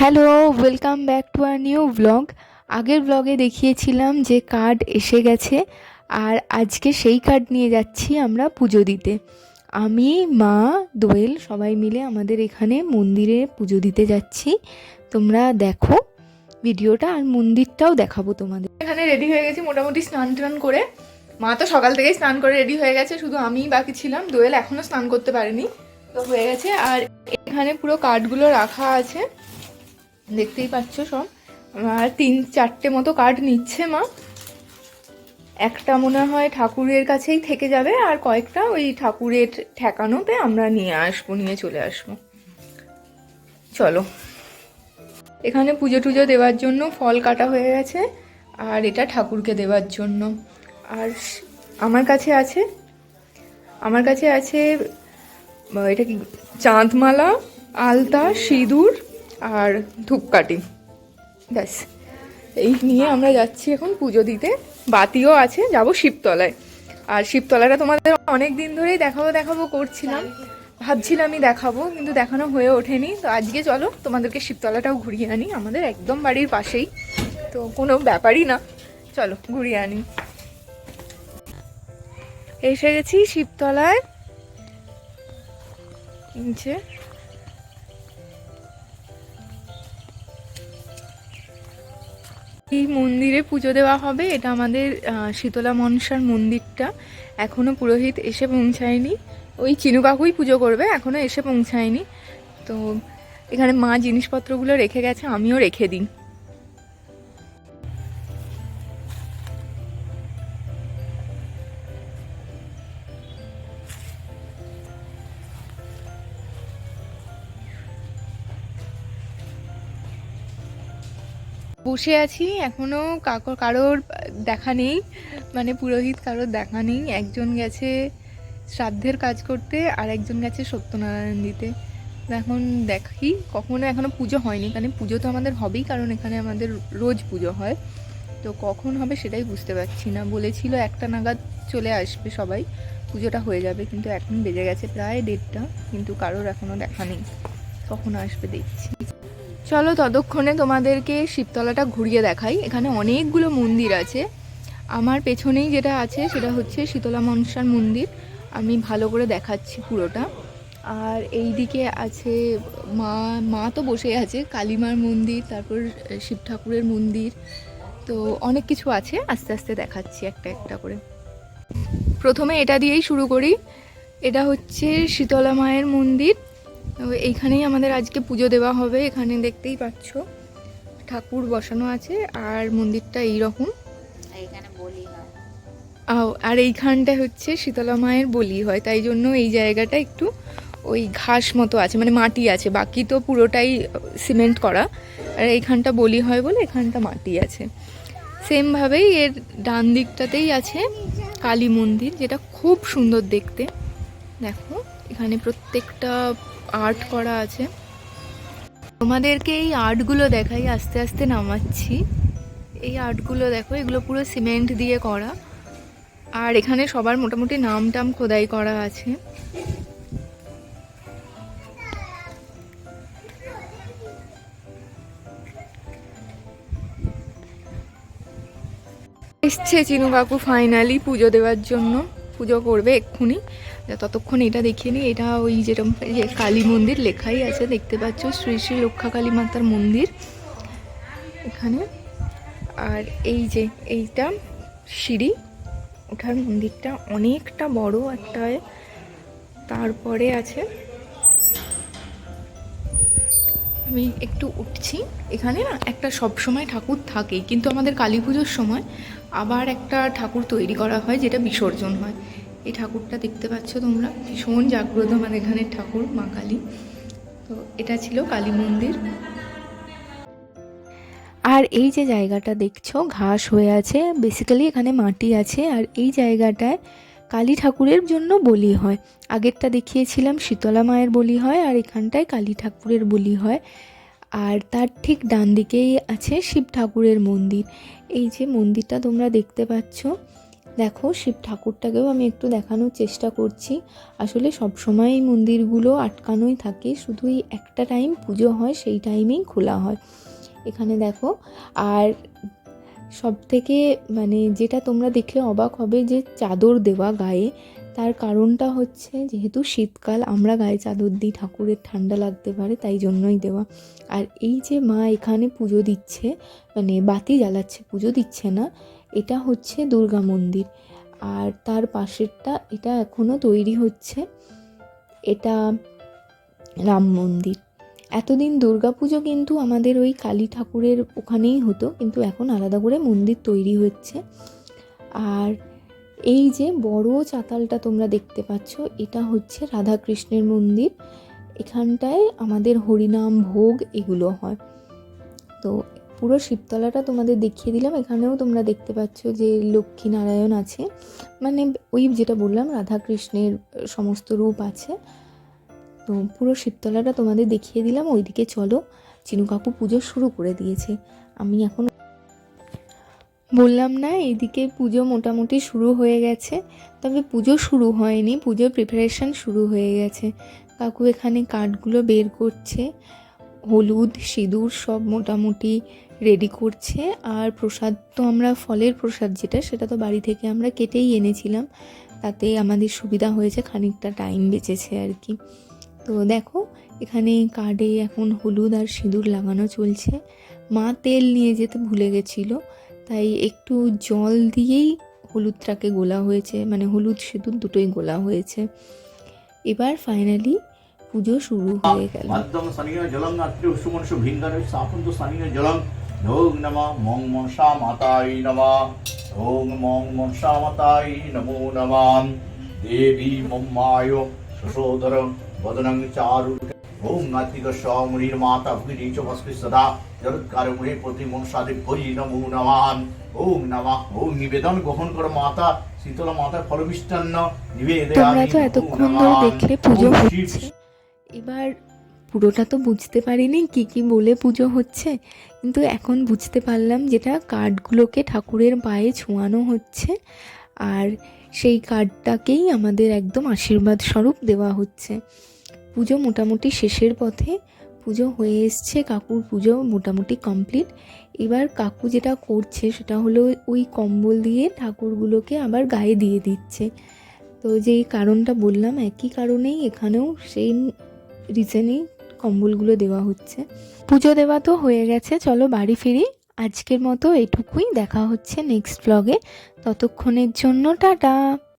Hello welcome back to our new blog আগের ব্লগে দেখিয়েছিলাম যে কার্ড এসে গেছে, আর আজকে সেই কার্ড নিয়ে যাচ্ছি আমরা পুজো দিতে। আমি, মা, দোয়েল সবাই মিলে আমাদের এখানে মন্দিরে পুজো দিতে যাচ্ছি। তোমরা দেখো ভিডিওটা, আর মন্দিরটাও দেখাবো তোমাদের। এখানে রেডি হয়ে গেছি মোটামুটি স্নান টান করে। মা তো সকাল থেকেই স্নান করে রেডি হয়ে গেছে, শুধু আমিই বাকি ছিলাম। দোয়েল এখনও স্নান করতে পারেনি, তো হয়ে গেছে। আর এখানে পুরো কার্ডগুলো রাখা আছে। দেখতেই পাচ্ছ সব। তিন, চারটে মতো কার্ড নিচ্ছে মা। একটা মনে হয় ঠাকুরের কাছেই থেকে যাবে, আর কয়েকটা ওই ঠাকুরের ঠেকানোতে আমরা নিয়ে আসব, নিয়ে চলে আসব। চলো। এখানে পুজো টুজো দেওয়ার জন্য ফল কাটা হয়ে গেছে, আর এটা ঠাকুরকে দেওয়ার জন্য। আর আমার কাছে আছে, আমার কাছে আছে এটা কি, চাঁদমালা, আলতা, সিঁদুর আর ধূপকাঠি। ব্যাস। এই নিয়ে আমরা যাচ্ছি এখন পুজো দিতে। বাতিও আছে, যাব শিবতলায়। আর শিবতলাটা তোমাদের অনেক দিন ধরেই দেখাবো দেখাবো, করছিলাম। ভাবছিলামই দেখাবো, কিন্তু দেখানো হয়ে ওঠেনি। তো আজকে চলো, তোমাদেরকে শিবতলাটাও ঘুরিয়ে আনি। আমাদের একদম বাড়ির পাশেই। তো কোনো ব্যাপারই না। চলো, ঘুরিয়ে আনি। এসে গেছি শিবতলায়। নিচে। এই মন্দিরে পুজো দেওয়া হবে। এটা আমাদের শীতলা মনসার মন্দিরটা। এখনও পুরোহিত এসে পৌঁছায়নি। ওই চিনু কাকুই পুজো করবে, এখনও এসে পৌঁছায়নি। তো এখানে মা জিনিসপত্রগুলো রেখে গেছে, আমিও রেখে দিই। বসে আছি, এখনও কাকর কারোর দেখা নেই মানে পুরোহিত কারোর দেখা নেই। একজন গেছে শ্রাদ্ধের কাজ করতে, আর একজন গেছে সত্যনারায়ণ দিতে। এখন দেখি, কখনো এখনও পুজো হয়নি। কারণ পুজো তো আমাদের হবেই, কারণ এখানে আমাদের রোজ পুজো হয়। তো কখন হবে সেটাই বুঝতে পারছি না। বলেছিল একটা নাগাদ চলে আসবে সবাই, পুজোটা হয়ে যাবে, কিন্তু এখন বেজে গেছে প্রায় দেড়টা, কিন্তু কারোর এখনও দেখা নেই। কখন আসবে দেখছি। চলো ততক্ষণে তোমাদেরকে শিবতলাটা ঘুরিয়ে দেখাই। এখানে অনেকগুলো মন্দির আছে। আমার পেছনেই যেটা আছে সেটা হচ্ছে শীতলা মনসার মন্দির। আমি ভালো করে দেখাচ্ছি পুরোটা। আর এই দিকে আছে মা মা তো বসে আছে, কালীমার মন্দির, তারপর শিব ঠাকুরের মন্দির। তো অনেক কিছু আছে, আস্তে আস্তে দেখাচ্ছি একটা একটা করে। প্রথমে এটা দিয়েই শুরু করি। এটা হচ্ছে শীতলা মায়ের মন্দির। এইখানেই আমাদের আজকে পুজো দেওয়া হবে এখানে দেখতেই পাচ্ছ। ঠাকুর বসানো আছে আর মন্দিরটা এই রকম এখানে বলি আও- আর এইখানটা হচ্ছে শীতলা মায়ের বলি হয় তাই জন্য এই জায়গাটা একটু ওই ঘাস মতো আছে মানে মাটি আছে বাকি তো পুরোটাই সিমেন্ট করা। আর এইখানটা বলি হয় বলে এখানটা মাটি আছে। সেমভাবেই এর ডান দিকটাতেই আছে কালী মন্দির যেটা খুব সুন্দর দেখতে। দেখো। এখানে প্রত্যেকটা আর্ট করা আছে। তোমাদেরকে এই আর্টগুলো দেখাই, আস্তে আস্তে নামাচ্ছি। এই আর্টগুলো দেখো, এগুলো পুরো সিমেন্ট দিয়ে করা। আর এখানে সবার মোটামুটি নাম টাম খোদাই করা আছে। এসছে চিনু কাকু ফাইনালি পুজো দেওয়ার জন্য। পুজো করবে এক্ষুনি। ততক্ষণ এটা দেখিয়ে নিই। এটা ওই যেরকম এই যে কালী মন্দির লেখাই আছে, দেখতে পাচ্ছ শ্রী শ্রী রক্ষা কালী মাতার মন্দির এখানে। আর এই যে এইটা সিঁড়ি ওঠার মন্দিরটা অনেকটা বড় একটা তারপরে আছে, আমি একটু উঠছি। এখানে না একটা সব সময় ঠাকুর থাকেই, কিন্তু আমাদের কালী পুজোর সময় আবার একটা ঠাকুর তৈরি করা হয় যেটা বিসর্জন হয়। এই ঠাকুরটা দেখতে পাচ্ছ তোমরা? ভীষণ জাগ্রত আমাদের এখানের ঠাকুর, মা কালী। তো এটা ছিল কালী মন্দির। আর এই যে জায়গাটা দেখছ, ঘাস হয়ে আছে। বেসিক্যালি এখানে মাটি আছে। আর এই জায়গাটায় কালী ঠাকুরের জন্য বলি হয়। আগেরটা দেখিয়েছিলাম, শীতলা মায়ের বলি হয়, আর এখানটায় কালী ঠাকুরের বলি হয়। আর তার ঠিক ডান দিকেই আছে শিব ঠাকুরের মন্দির। এই যে মন্দিরটা তোমরা দেখতে পাচ্ছ দেখো, শিব ঠাকুরটাকেও আমি একটু দেখানোর চেষ্টা করছি। আসলে সব সময় এই মন্দিরগুলো আটকানোই থাকে শুধু এই একটা টাইম পুজো হয়, সেই টাইমেই খোলা হয়। এখানে দেখো, আর সব থেকে মানে যেটা তোমরা দেখলে অবাক হবে যে চাদর দেওয়া গায়ে, তার কারণটা হচ্ছে যেহেতু শীতকাল, আমরা গায়ে চাদর দিই, ঠাকুরের ঠান্ডা লাগতে পারে, তাই জন্যই দেওয়া। আর এই যে মা এখানে পুজো দিচ্ছে মানে বাতি জ্বালাচ্ছে, পুজো দিচ্ছে না এটা হচ্ছে দুর্গা মন্দির। আর তার পাশেরটা এটা এখনও তৈরি হচ্ছে। এটা রাম মন্দির। এতদিন দুর্গাপুজো কিন্তু আমাদের ওই কালী ঠাকুরের ওখানেই হতো, কিন্তু এখন আলাদা করে মন্দির তৈরি হচ্ছে। আর এই যে বড় চাতালটা তোমরা দেখতে পাচ্ছ, এটা হচ্ছে রাধাকৃষ্ণের মন্দির। এখানটায় আমাদের হরিনাম ভোগ এগুলো হয়। তো পুরো শিবতলাটা তোমাদের দেখিয়ে দিলাম। এখানেও তোমরা দেখতে পাচ্ছ যে লক্ষ্মী নারায়ণ আছে। মানে ওই যেটা বললাম, রাধাকৃষ্ণের সমস্ত রূপ আছে। তো পুরো শিবতলাটা তোমাদের দেখিয়ে দিলাম। ওইদিকে চলো, চিনু কাকু পুজো শুরু করে দিয়েছে। আমি এখন বললাম না এইদিকে পুজো মোটামুটি শুরু হয়ে গেছে। তবে পুজো শুরু হয়নি, পুজোর প্রিপারেশন শুরু হয়ে গেছে। কাকু এখানে কাঠগুলো বের করছে। হলুদ, সিঁদুর সব মোটামুটি রেডি করছে। আর প্রসাদ তো আমরা, ফলের প্রসাদ যেটা, সেটা তো বাড়ি থেকে আমরা কেটেই এনেছিলাম। তাতে আমাদের সুবিধা হয়েছে, খানিকটা টাইম বেঁচেছে আর কি। তো দেখো, এখানে কার্ডে এখন হলুদ আর সিঁদুর লাগানো চলছে। মা তেল নিয়ে যেতে ভুলে গেছিল, তাই একটু জল দিয়েই হলুদটাকে গোলা হয়েছে। মানে হলুদ, সিঁদুর দুটোই গোলা হয়েছে। এবার ফাইনালি পুজো শুরু হয়ে গেল। মদ্যম ওং নম মং মনসা মাতাই নম ওং মং মনসা মাতাই নমো নমাম দেবী মম্মায় শশোধর বদনং চারু ওং আত্মিক সমুনির মাতা ভুগিনী চ সদা জগৎকার প্রতি মনসাদে ভরি নমো নমাম ওং নমঃ ওং নিবেদন গ্রহণ কর মাতা শীতলা মাতা ফলমিষ্টান্ন নিবেদে তোমরা তো এতক্ষণ ধরে দেখলে পুজো হচ্ছে। এবার পুরোটা তো বুঝতে পারিনি কি কি বলে পুজো হচ্ছে, কিন্তু এখন বুঝতে পারলাম যেটা কার্ডগুলোকে ঠাকুরের পায়ে ছোঁয়ানো হচ্ছে, আর সেই কার্ডটাকেই আমাদের একদম আশীর্বাদ স্বরূপ দেওয়া হচ্ছে। পুজো মোটামুটি শেষের পথে, পুজো হয়ে এসছে, কাকুর পুজো মোটামুটি কমপ্লিট। এবার কাকু যেটা করছে সেটা হলো ওই কম্বল দিয়ে ঠাকুরগুলোকে আবার গায়ে দিয়ে দিচ্ছে। তো যেই কারণটা বললাম, একই কারণেই এখানেও সেই রিজনেই কম্বলগুলো দেওয়া হচ্ছে। পুজো দেওয়া তো হয়ে গেছে, চলো বাড়ি ফিরি। আজকের মতো এটুকুই, দেখা হচ্ছে নেক্সট ব্লগে ততক্ষণের জন্য টাটা।